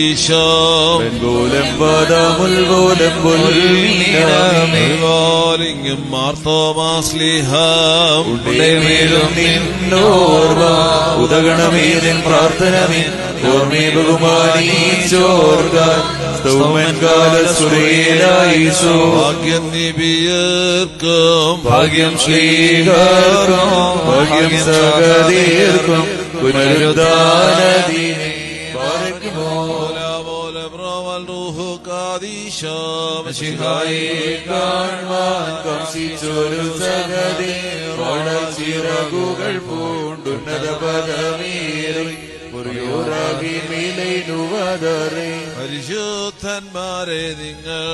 ഈശോ. വെൺകോലം പദമുൽകോലം ും മാർത്തോമാസ്ലിഹം. ഉണ്ടേമേലും നിന്നോർവ ഉദഗണമേതൻ പ്രാർത്ഥനമേ. ഓർമ്മേ കാല സുരേലായിസോ ഭാഗ്യം നിബിയർക്കും ഭാഗ്യം ശ്രീകർക്കും ഭാഗ്യം സകതീർക്കും പുനരുദ്ധാനദീനെ. ശിഹായെ കാണുവാൻ കംസിച്ചൊരു പൂണ്ടുന്നത പദമേറി പരിശുദ്ധന്മാരെ നിങ്ങൾ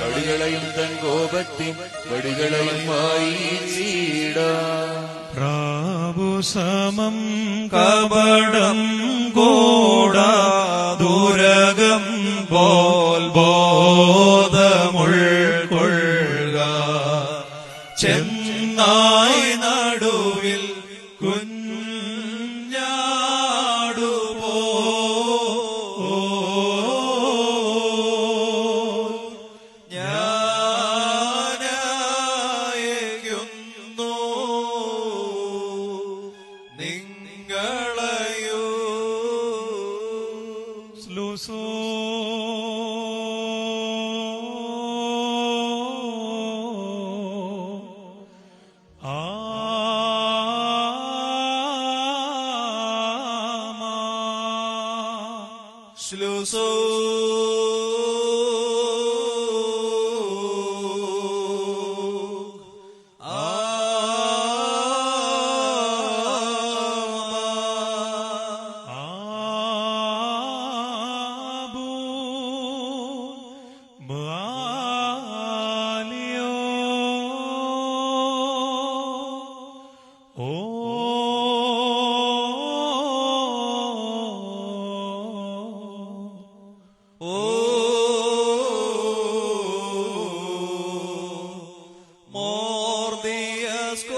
വടികളെയും തൻ കോപത്തിൻ വടികളെയും വായിച്ചീടാ പ്രാവുസമം കപടം കോടാ ദുരകം പോൽ Schluss. يذكر.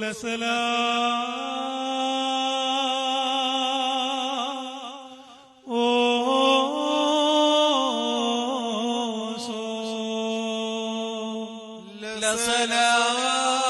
لسلام. لسلام.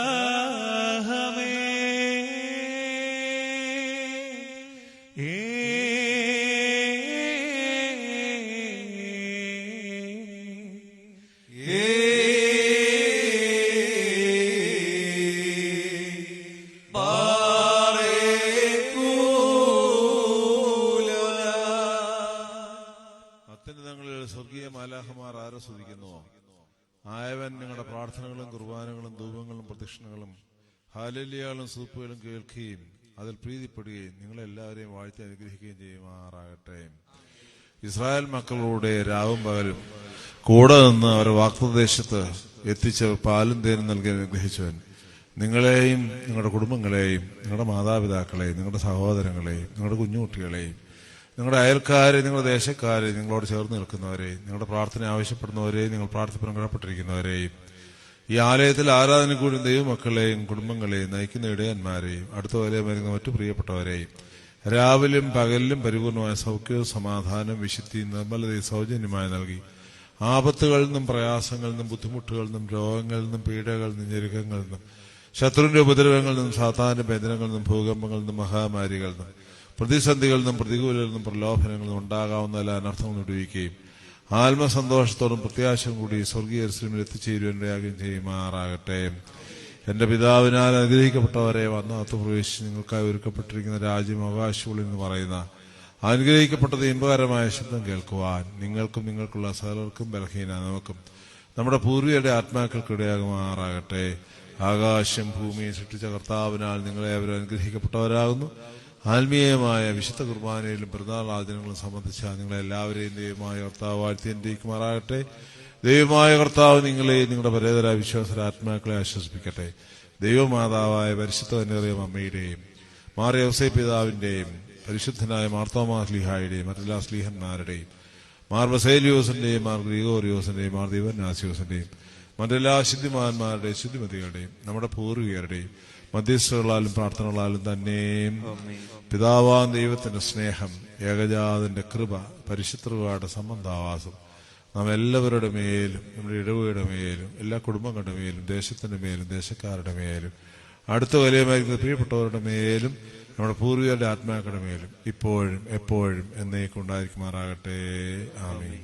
കുർബാനകളും ധൂപങ്ങളും പ്രദക്ഷിണകളും ഹാലല്യകളും സൂപ്പുകളും കേൾക്കുകയും അതിൽ പ്രീതിപ്പെടുകയും നിങ്ങളെല്ലാവരെയും വാഴ്ത്തി അനുഗ്രഹിക്കുകയും ചെയ്യുമാറാകട്ടെ. ഇസ്രായേൽ മക്കളുടെ രാവും പകലും കൂടെ നിന്ന് അവർ വാക്തദേശത്ത് എത്തിച്ച് പാലും തേനും നൽകി അനുഗ്രഹിച്ചവൻ നിങ്ങളെയും നിങ്ങളുടെ കുടുംബങ്ങളെയും നിങ്ങളുടെ മാതാപിതാക്കളെയും നിങ്ങളുടെ സഹോദരങ്ങളെയും നിങ്ങളുടെ കുഞ്ഞുകുട്ടികളെയും നിങ്ങളുടെ അയൽക്കാരെ നിങ്ങളുടെ ദേശക്കാരെ നിങ്ങളോട് ചേർന്ന് നിൽക്കുന്നവരെയും നിങ്ങളുടെ പ്രാർത്ഥന ആവശ്യപ്പെടുന്നവരെയും നിങ്ങൾ പ്രാർത്ഥന കടപ്പെട്ടിരിക്കുന്നവരെയും ഈ ആലയത്തിൽ ആരാധന കൂടി ദൈവമക്കളെയും കുടുംബങ്ങളെയും നയിക്കുന്ന ഇടയന്മാരെയും അടുത്ത വരുന്ന മറ്റു പ്രിയപ്പെട്ടവരെയും രാവിലും പകലിലും പരിപൂർണമായ സൗഖ്യവും സമാധാനം വിശുദ്ധിയും നിർമ്മലതയും സൗജന്യമായി നൽകി. ആപത്തുകളിൽ നിന്നും പ്രയാസങ്ങളിൽ നിന്നും ബുദ്ധിമുട്ടുകളിൽ നിന്നും രോഗങ്ങളിൽ നിന്നും പീഡകളിൽ നിന്നും ഞെരുക്കങ്ങളിൽ നിന്നും ശത്രുവിന്റെ ഉപദ്രവങ്ങളിൽ നിന്നും സാധാരണ ബന്ധനങ്ങളിൽ നിന്നും ഭൂകമ്പങ്ങളിൽ നിന്നും മഹാമാരികളിൽ നിന്നും പ്രതിസന്ധികളിൽ നിന്നും പ്രതികൂലങ്ങളിൽ നിന്നും പ്രലോഭനങ്ങളിൽ നിന്നും ഉണ്ടാകാവുന്ന എല്ലാ അനർത്ഥങ്ങളും വിടുവിക്കുകയും ആത്മസന്തോഷത്തോടും പ്രത്യാശയും കൂടി സ്വർഗീയ ശ്രീമിൽ എത്തിച്ചേരുവാൻ ചെയ്യുമാറാകട്ടെ. എന്റെ പിതാവിനാൽ അനുഗ്രഹിക്കപ്പെട്ടവരെ വന്നകത്ത് പ്രവേശിച്ച് നിങ്ങൾക്കായി ഒരുക്കപ്പെട്ടിരിക്കുന്ന രാജ്യം അവകാശമുള്ളി എന്ന് പറയുന്ന അനുഗ്രഹിക്കപ്പെട്ടത് ഇമ്പകരമായ ശബ്ദം കേൾക്കുവാൻ നിങ്ങൾക്കും നിങ്ങൾക്കുള്ള സകലർക്കും ബലഹീന നമുക്കും നമ്മുടെ പൂർവികരുടെ ആത്മാക്കൾക്കിടയാകുമാറാകട്ടെ ആകാശം ഭൂമിയെ സൃഷ്ടിച്ച കർത്താവിനാൽ നിങ്ങളെ അവർ അനുഗ്രഹിക്കപ്പെട്ടവരാകുന്നു. ആത്മീയമായ വിശുദ്ധ കുർബാനയിലും പെരുന്നാൾ ആചരണങ്ങളും സംബന്ധിച്ച നിങ്ങളെ എല്ലാവരെയും ദൈവമായ കർത്താവ് വാഴ്ത്തിയന്റേക്കുമാറാകട്ടെ ദൈവമായ കർത്താവ് നിങ്ങളെ നിങ്ങളുടെ പരേതര വിശ്വാസ ആത്മാക്കളെ ആശ്വസിപ്പിക്കട്ടെ. ദൈവമാതാവായ പരിശുദ്ധ അമ്മയുടെയും മാറിയ ഔസേ പിതാവിന്റെയും പരിശുദ്ധനായ മാർത്തോമാ സ്ലീഹായുടെയും മറ്റെല്ലാ സ്ലീഹന്മാരുടെയും മാർ ബസേലിയോസിന്റെയും മാർ ഗ്രീഗോറിയോസിന്റെയും മാർ ദിവനാസിയോസിന്റെയും മറ്റെല്ലാ ശുദ്ധിമാന്മാരുടെയും ശുദ്ധിമതികളുടെയും നമ്മുടെ പൂർവികരുടെയും മധ്യസ്ഥകളാലും പ്രാർത്ഥനകളാലും തന്നെയും പിതാവാൻ ദൈവത്തിന്റെ സ്നേഹം ഏകജാതന്റെ കൃപ പരിശുദ്ധയുടെ സംബന്ധാവാസം നാം എല്ലാവരുടെ മേലും നമ്മുടെ ഇടവയുടെ മേലും എല്ലാ കുടുംബങ്ങളുടെ മേലും ദേശത്തിന്റെ മേലും ദേശക്കാരുടെ മേലും അടുത്ത വലിയമായിരിക്കുന്ന പ്രിയപ്പെട്ടവരുടെ മേലും നമ്മുടെ പൂർവികരുടെ ആത്മാക്കളുടെ മേലും ഇപ്പോഴും എപ്പോഴും എന്നേക്കും ഉണ്ടായിരിക്കുമാറാകട്ടെ. ആമീൻ.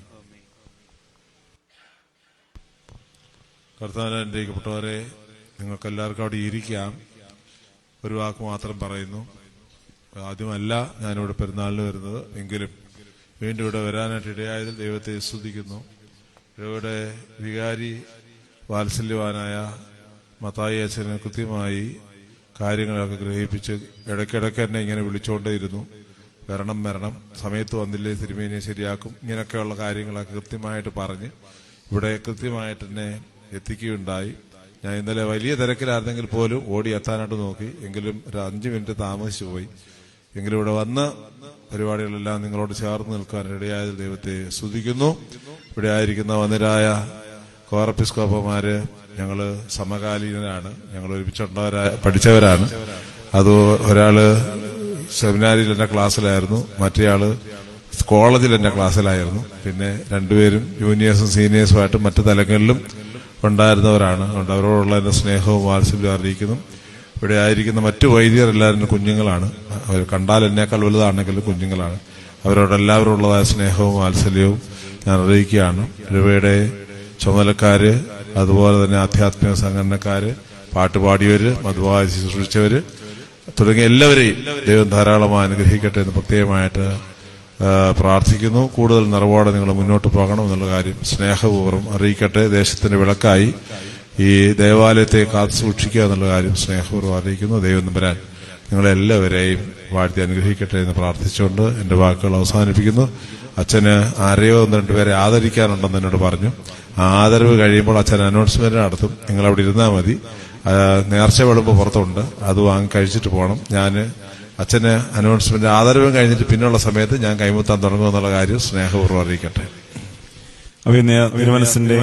കർത്താവിനെ അനുഗ്രഹിക്കപ്പെട്ടവരെ നിങ്ങൾക്ക് എല്ലാവർക്കും അവിടെ ഇരിക്കാം. ഒരു വാക്ക് മാത്രം പറയുന്നു. ആദ്യമല്ല ഞാനിവിടെ പെരുന്നാളിന് വരുന്നത്. എങ്കിലും വീണ്ടും ഇവിടെ വരാനായിട്ട് ഇടയായതിൽ ദൈവത്തെ സ്തുതിക്കുന്നു. ഇവിടെ വികാരി വാത്സല്യവാനായ മത്തായി അച്ഛനെ കൃത്യമായി കാര്യങ്ങളൊക്കെ ഗ്രഹിപ്പിച്ച് ഇടയ്ക്കിടയ്ക്ക് എന്നെ ഇങ്ങനെ വിളിച്ചുകൊണ്ടേയിരുന്നു വരണം വരണം. സമയത്ത് വന്നില്ലേ തിരുമേനിയെ ശരിയാക്കും. ഇങ്ങനെയൊക്കെയുള്ള കാര്യങ്ങളൊക്കെ കൃത്യമായിട്ട് പറഞ്ഞ് ഇവിടെ കൃത്യമായിട്ട് തന്നെ എത്തിക്കുകയുണ്ടായി. ഞാൻ ഇന്നലെ വലിയ തിരക്കിലായിരുന്നെങ്കിൽ പോലും ഓടി എത്താനായിട്ട് നോക്കി. എങ്കിലും ഒരു അഞ്ച് മിനിറ്റ് താമസിച്ചു പോയി. എങ്കിലും ഇവിടെ വന്ന് പരിപാടികളെല്ലാം നിങ്ങളോട് ചേർന്ന് നിൽക്കാൻ ഇടയായതിൽ ദൈവത്തെ സ്തുതിക്കുന്നു. ഇവിടെ ആയിരിക്കുന്ന വന്നിരായ കോറപ്പിസ്കോപ്പമാര് ഞങ്ങൾ സമകാലീനരാണ്. ഞങ്ങൾ ഒരുമിച്ചുള്ളവരായ പഠിച്ചവരാണ്. അത് ഒരാൾ സെമിനാരിയിൽ എന്റെ ക്ലാസ്സിലായിരുന്നു. മറ്റേയാൾ കോളേജിൽ എന്റെ ക്ലാസ്സിലായിരുന്നു. പിന്നെ രണ്ടുപേരും ജൂനിയേഴ്സും സീനിയേഴ്സുമായിട്ട് മറ്റു തലങ്ങളിലും ഉണ്ടായിരുന്നവരാണ്. അതുകൊണ്ട് അവരോടുള്ള എന്റെ സ്നേഹവും വാത്സല്യവും അറിയിക്കുന്നു. ഇവിടെ ആയിരിക്കുന്ന മറ്റു വൈദ്യർ എല്ലാവരും കുഞ്ഞുങ്ങളാണ്. അവർ കണ്ടാൽ എന്നേക്കാൾ വലുതാണെങ്കിലും കുഞ്ഞുങ്ങളാണ്. അവരോടെല്ലാവരോടുള്ളതായ സ്നേഹവും വാത്സല്യവും ഞാൻ അറിയിക്കുകയാണ്. രൂപയുടെ ചുമതലക്കാര് അതുപോലെ തന്നെ ആധ്യാത്മിക സംഘടനക്കാര് പാട്ടുപാടിയവര് മധുവായി ശുശ്രൂഷിച്ചവര് തുടങ്ങിയ എല്ലാവരെയും ദൈവം ധാരാളമായി അനുഗ്രഹിക്കട്ടെ എന്ന് പ്രത്യേകമായിട്ട് പ്രാർത്ഥിക്കുന്നു. കൂടുതൽ നിറവോടെ നിങ്ങൾ മുന്നോട്ട് പോകണം എന്നുള്ള കാര്യം സ്നേഹപൂർവം അറിയിക്കട്ടെ. ദേശത്തിന്റെ വിളക്കായി ഈ ദേവാലയത്തെ കാത്തു സൂക്ഷിക്കുക എന്നുള്ള കാര്യം സ്നേഹപൂർവം അറിയിക്കുന്നു. ദൈവം നമ്പരാൻ നിങ്ങളെല്ലാവരെയും വാഴ്ത്തി അനുഗ്രഹിക്കട്ടെ എന്ന് പ്രാർത്ഥിച്ചുകൊണ്ട് എന്റെ വാക്കുകൾ അവസാനിപ്പിക്കുന്നു. അച്ഛന് ആരെയോ ഒന്ന് രണ്ടുപേരെ ആദരിക്കാനുണ്ടെന്ന് എന്നോട് പറഞ്ഞു. ആദരവ് കഴിയുമ്പോൾ അച്ഛൻ അനൗൺസ്മെന്റ് നടത്തും. നിങ്ങൾ അവിടെ ഇരുന്നാൽ മതി. നേർച്ച വെളുപ്പ് പുറത്തുണ്ട്. അത് വാങ്ങി കഴിച്ചിട്ട് പോകണം. ഞാൻ അച്ഛന് അനൗൺസ്മെന്റ് ആദരവും കഴിഞ്ഞിട്ട് പിന്നെയുള്ള സമയത്ത് ഞാൻ കൈമുത്താൻ തുടങ്ങുമെന്നുള്ള കാര്യം സ്നേഹപൂർവം അറിയിക്കട്ടെ. അഭിനയ തിരുമനസിന്റെ